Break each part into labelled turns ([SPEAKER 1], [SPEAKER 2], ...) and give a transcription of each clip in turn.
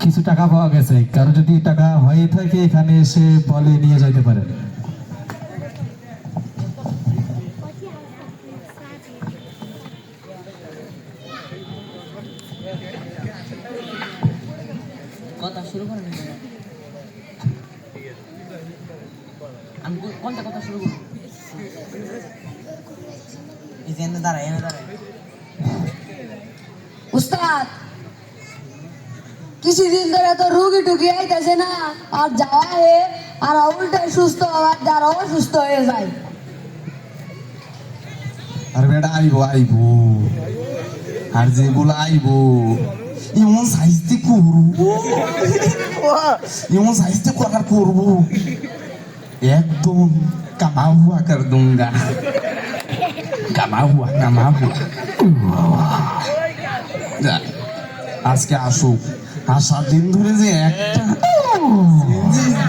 [SPEAKER 1] কিছু টাকা পাওয়া গেছে। কারও যদি টাকা হয়ে থাকে, এখানে এসে বলে নিয়ে যাইতে পারেন।
[SPEAKER 2] কথা শুরু আমি কো- কোনটা কথা শুরু করব এই যে এনে দাঁড়ায় এনে দাঁড়ায়
[SPEAKER 3] উস্তাদ কিছুদিন ধরে তো রুগী টুকি আইতেছে না আর যাওয়া হে আর উল্টে সুস্থ আর যারা অসুস্থ হয়ে যায়।
[SPEAKER 4] আর বেটা আইবো আইবো। আর যেগুলো আইবো এমন সাইজতে করব। এমন সাইজতে করার করব। একদম কামা হুয়া কর দুঙ্গা কামা হুয়া যা, আজকে আসুক আর সাত দিন ধরে যে একটা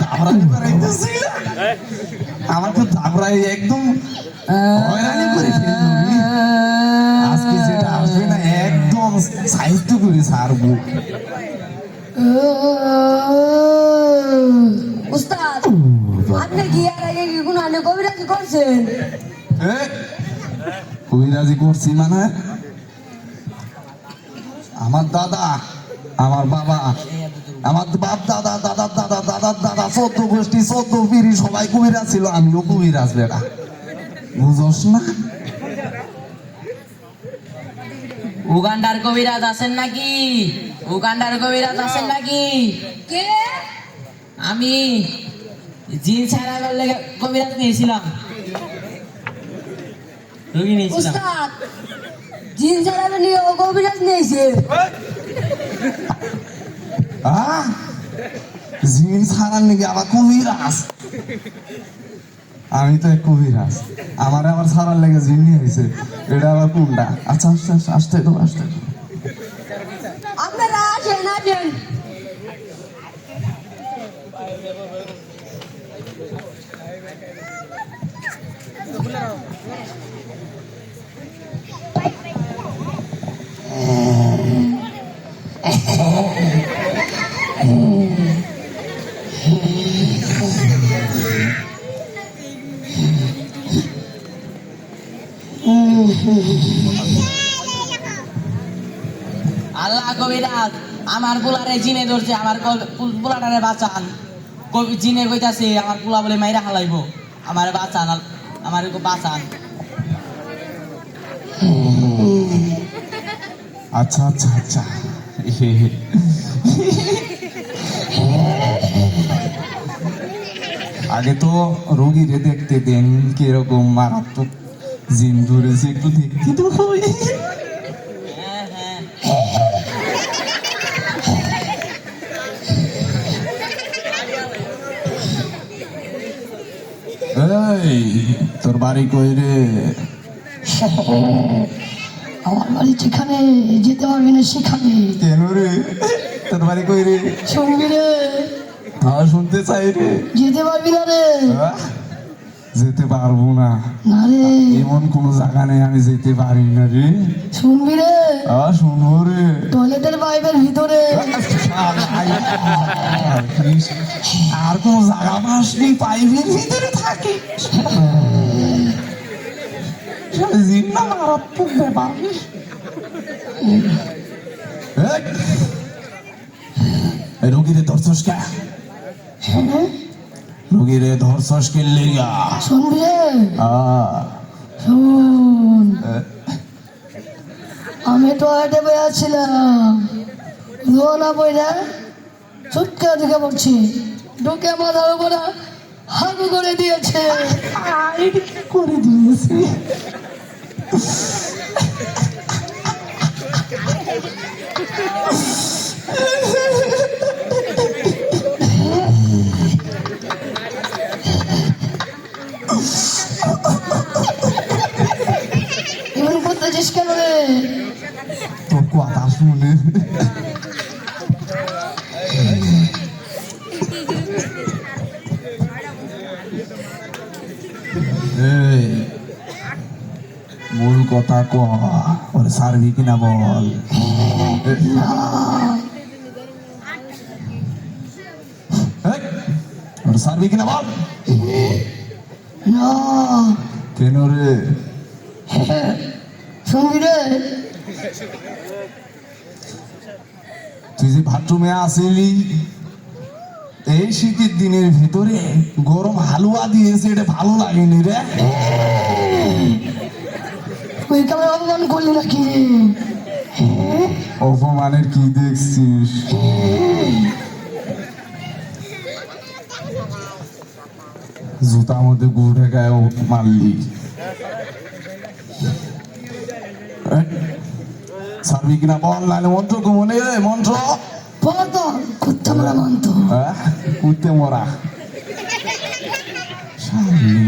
[SPEAKER 4] দাবড়াই বেড়াইতেছি আমাকে একদম আজকে যেটা আসবে না একদম সাহিত্য করে ছাড়বো
[SPEAKER 3] করছেন?
[SPEAKER 4] কবিরাজি করছি মানে? আমার দাদা আমার বাবা আমার বাপ দাদা দাদা দাদা দাদা দাদা চোদ্দ গোষ্ঠী চোদ্দ পিড়ি সবাই কবিরাজ ছিল আমিও কবিরাজ বেটা। বুঝস না?
[SPEAKER 2] উগান্ডার কবিরাজ আছেন নাকি? উগান্ডার কবিরাজ আছেন নাকি?
[SPEAKER 3] কে?
[SPEAKER 2] আমি জিন ছাড়াবার লেগে কবিরাজ নিয়েছিলাম। রুগী নিয়েছিলাম
[SPEAKER 3] উস্তাদ জিন ছাড়াবে নিয়ে ও কবিরাজ নিয়েছে।
[SPEAKER 4] আহ জিন ছাড়ার নাকি আবার কবিরাজ? আমি তো এক কবিরাজ। আমার আবার ছাড়ার লেগে জিন নিয়ে হয়েছে এটা আবার কোনটা? আচ্ছা আস্তে আস্তে আসতে তো আসতে
[SPEAKER 2] আল্লাহ কবিরাজ, আমার পোলারে জিনে ধরছে, আমার পোলাটারে বাঁচান। কবি জিনে কইতাছে, আমার পোলা বলে মাইরা হালাইবো। আমার বাঁচান আমার বাঁচান।
[SPEAKER 4] আচ্ছা আচ্ছা আচ্ছা। আগে তো রোগীরে দেখতে দেন, কীরকম মারাত্মক জিন ধরেছে একটু দেখতে। তো এই তোর বাড়ি কই রে?
[SPEAKER 5] আমার বাড়ি যেখানে যেতে পারবি না সেখানে।
[SPEAKER 4] কেন রে? তোর বাড়ি কই রে?
[SPEAKER 5] শুনবি রে।
[SPEAKER 4] হ্যাঁ শুনতে চাই রে।
[SPEAKER 5] যেতে পারবি না রে।
[SPEAKER 4] যেতে পারব না।
[SPEAKER 5] না রে।
[SPEAKER 4] এমন কোনো জায়গা নেই আমি যেতে পারি না রে।
[SPEAKER 5] শুনবি রে।
[SPEAKER 4] আ শুনব রে
[SPEAKER 5] টয়লেটের পাইপের ভিতরে।
[SPEAKER 4] আর কোন জায়গা পাস নেই পাইপের ভিতরে থাকে। জিন্না মারাত্মক ব্যাপার। এই রোগীরে ধরছস কে? রোগীরে ধরছস কে লেগা?
[SPEAKER 5] শুনবি? রে
[SPEAKER 4] আ।
[SPEAKER 5] শোন। আমি টয়লেটে বেড়াচ্ছিলাম রোলা বইরা চুটকা দিকে পড়ছি ঢুকে মাথার উপরে হাগু করে দিয়েছে।
[SPEAKER 4] করে দিয়েছি। মূল কথা ক ওরে সারবি কিনা বল। ওরে সারবি কিনা বল। কেন রে?
[SPEAKER 5] শুনবি রে?
[SPEAKER 4] তুই যে বাথরুমে আসিলি এই শীতের দিনের ভিতরে গরম হালুয়া দিয়েছে এটা ভালো লাগেনি রে।
[SPEAKER 5] অপমান করলি নাকি?
[SPEAKER 4] অপমানের কি দেখছিস? জুতার মধ্যে গুড় ঢেকায় মারলি। কিনা বল নাহলে মন্ত্র ঘুমনে মন্ত্র।
[SPEAKER 5] পদ কুত্তা মারা মানত।
[SPEAKER 4] হ্যাঁ? কুত্তে মরা। সারলি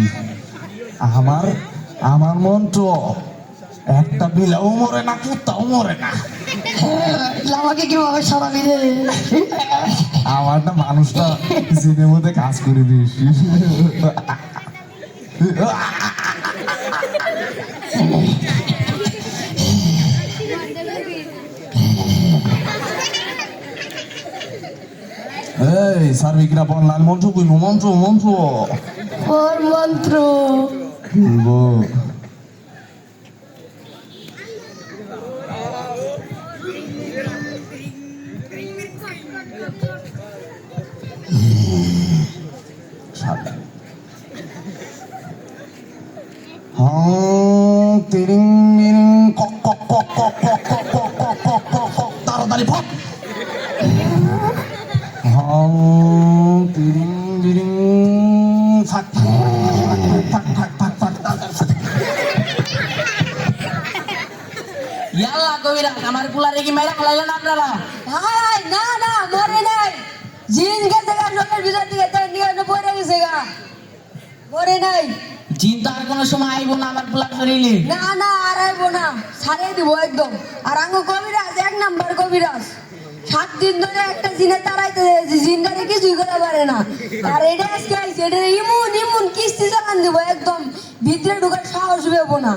[SPEAKER 4] আমার আমার মন্ত্র একটা বিলাও মরে না কুত্তাও মরে না।
[SPEAKER 5] আমাকে কীভাবে সারাবি রে?
[SPEAKER 4] আমারটা মানুষটা জিনের মধ্যে কাজ করে বেশি এই সার্বিকরা লাল মন্ত্র কইব মন্ত্র মন্ত্র।
[SPEAKER 5] পর মন্ত্র।
[SPEAKER 4] বলব?
[SPEAKER 2] কবিরাজ আমার পোলারে কি মাইরা ফেলাইলেন আপনারা।
[SPEAKER 3] ভাই না না মরে নাই। জিন গেছে গা লোকের ভিতর দিকে তাই নিয়ে পড়ে গেছে গা। মরে নাই।
[SPEAKER 2] জিন তো আর কোনো সময় আইব না আমার পোলার শরীরে
[SPEAKER 3] না না আর আইবো না। ছাড়িয়ে দিব একদম। আর আঙ্গু কবিরাজ এক নাম্বার কবিরাজ। সাত দিন ধরে একটা জিনে তারাইতে জিনটারে কিছুই করতে পারে না। আর এটা আজকে আইছে এটা ইমুন ইমুন কিস্তি চালান দিব একদম। ভিতরে ঢুকার সাহস পেবো না।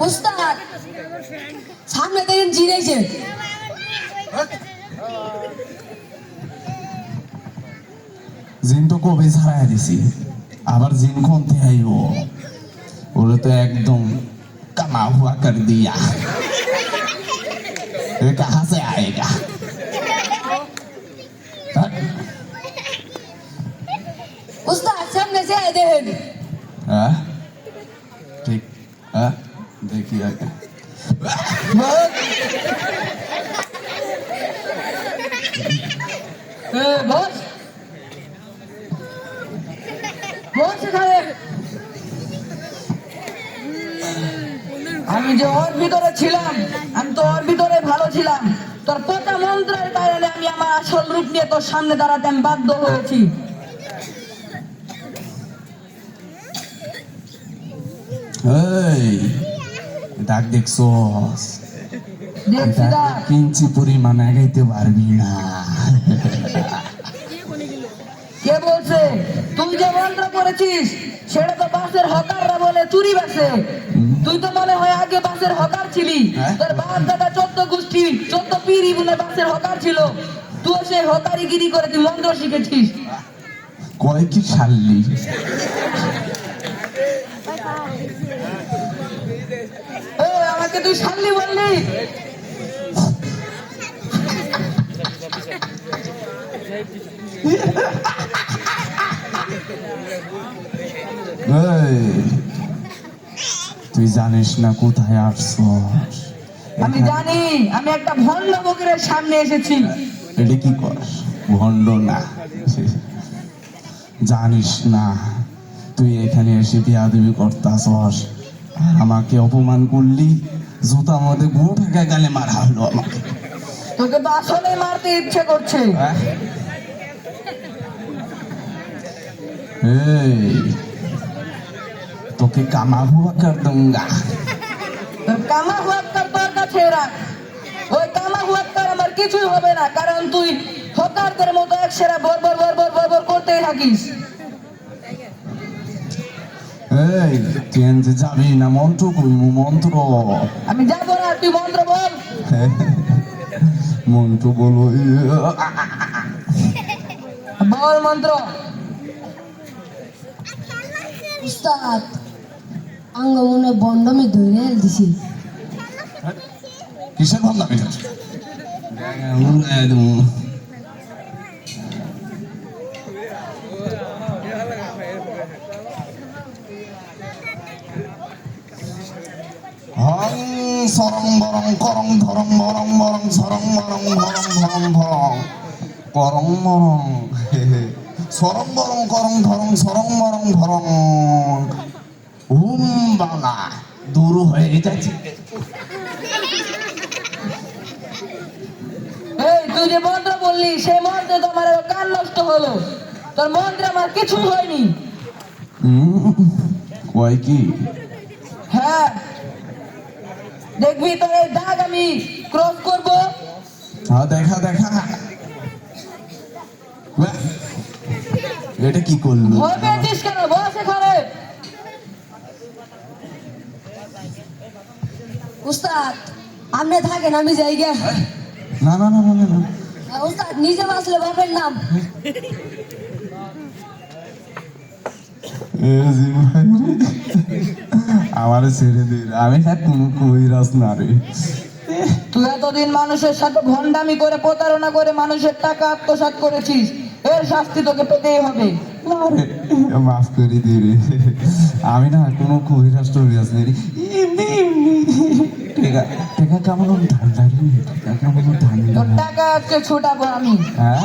[SPEAKER 3] ওস্তাদ সামনে দেখেন জিরেছে
[SPEAKER 4] জিন তো কবে ছাড়াই দিছি। আবার জিন কমতে আইও ওরে তো একদম কামা হুয়া কর দিয়া। কাহা সে আয়েগা? হ্যাঁ?
[SPEAKER 3] উস্তাদ সামনে সে দেখেন।
[SPEAKER 4] হ্যাঁ? ঠিক হ্যাঁ? দেখি আগে
[SPEAKER 2] এ, বস বস এখানে আমি যে ওর ভিতরে ছিলাম আমি তো ওর ভিতরে ভালো ছিলাম। তোর পোতা মন্ত্রের কারণে আমি আমার আসল রূপ নিয়ে তোর সামনে দাঁড়াতে আমি বাধ্য হয়েছি।
[SPEAKER 4] ডাক
[SPEAKER 2] দেখছি
[SPEAKER 4] কিঞ্চি পরিমাণ আগাইতে পারবি না।
[SPEAKER 2] কে বলছে? তুই যে মন্ত্র করেছিস সেটা তো বাসের হকাররা বলে চুরি বাসে। তুই তো মনে হয় আগে বাসের হকার ছিলি।
[SPEAKER 4] হ্যাঁ?
[SPEAKER 2] তোর বাপ দাদা চোদ্দ গোষ্ঠী চোদ্দ পিড়ি বলে বাসের হকার ছিল। তুই সেই হকারিগিরি করে তুই মন্ত্র শিখেছিস।
[SPEAKER 4] কয় কি সারলি
[SPEAKER 2] আমাকে তুই সাল্লি বললি?
[SPEAKER 4] তুই জানিস না কোথায় আসছস
[SPEAKER 2] আমি জানি আমি একটা ভণ্ড বকিরের সামনে এসেছি।
[SPEAKER 4] এটা কি কর? ভণ্ড না। জানিস না তুই এখানে এসে বিয়াদবি করতাছস আর আমাকে অপমান করলি জুতা মধ্যে গুঁ ঠেকা গালে মারা হলো আমাকে।
[SPEAKER 2] তোকে তো আসলে মারতে ইচ্ছে করছে।
[SPEAKER 4] হ্যাঁ? এই তোকে কামা হুয়া কর दूंगा
[SPEAKER 2] তোর কামা হুয়াক্কার তোর কাছে রাখ ওই কামা হুয়াক্কার আমার কিছুই হবে না কারণ তুই হকারদের মতো এক সেরা বর বর বর বর বর বর করতেই থাকিস
[SPEAKER 4] এই এনতে যাবি না মন্ত্র কইমু মন্ত্র
[SPEAKER 2] আমি যাব না তুই মন্ত্র বল
[SPEAKER 4] মন্ত্র বলব
[SPEAKER 2] বল মন্ত্র
[SPEAKER 3] উস্তাদ আঙ্গ মনে বন্ডমি ধরে দিছি
[SPEAKER 4] কিসের ভাবনা আমি? হং সরং বরং করং ধরং বরং বরং সরং বরং ভরং ভরং ভরং করং মরং। সরং বরং করং ধরং সরং বরং ভরং বাংলা দূর হয়ে যাচ্ছে
[SPEAKER 2] এই তুই যে মন্ত্র বললি সেই মন্ত্রে তো আমার কান নষ্ট হলো. তোর মন্ত্রে আমার কিছু হয়নি.
[SPEAKER 4] কয় কি
[SPEAKER 2] হ্যাঁ। দেখবি তোর এই দাগ আমি ক্রস করব।
[SPEAKER 4] হ্যাঁ দেখা দেখা। এটা কি করল
[SPEAKER 2] ভয় পেয়েছিস কেন? বস এখানে।
[SPEAKER 3] উস্তাদ আপনি থাকেন আমি যাই গে
[SPEAKER 4] না না না না না,
[SPEAKER 3] উস্তাদ নিজে বাঁচলে বাপের নাম।
[SPEAKER 4] আমার ছেড়ে দে রে। আমি কোনো কইরাস না রে।
[SPEAKER 2] তুই এতদিন মানুষের সাথে ভণ্ডামি করে প্রতারণা করে মানুষের টাকা আত্মসাৎ করেছিস এর শাস্তি তোকে পেতেই হবে।
[SPEAKER 4] মাফ করে দে রে। আমি না কোনো কইরাস টইরাস নেই টেকা টেকা কেমন ঠান্ডা রে টেকা কেমন ঠান্ডা
[SPEAKER 2] তোর টাকা আজকে ছুটাবো আমি।
[SPEAKER 4] হ্যাঁ?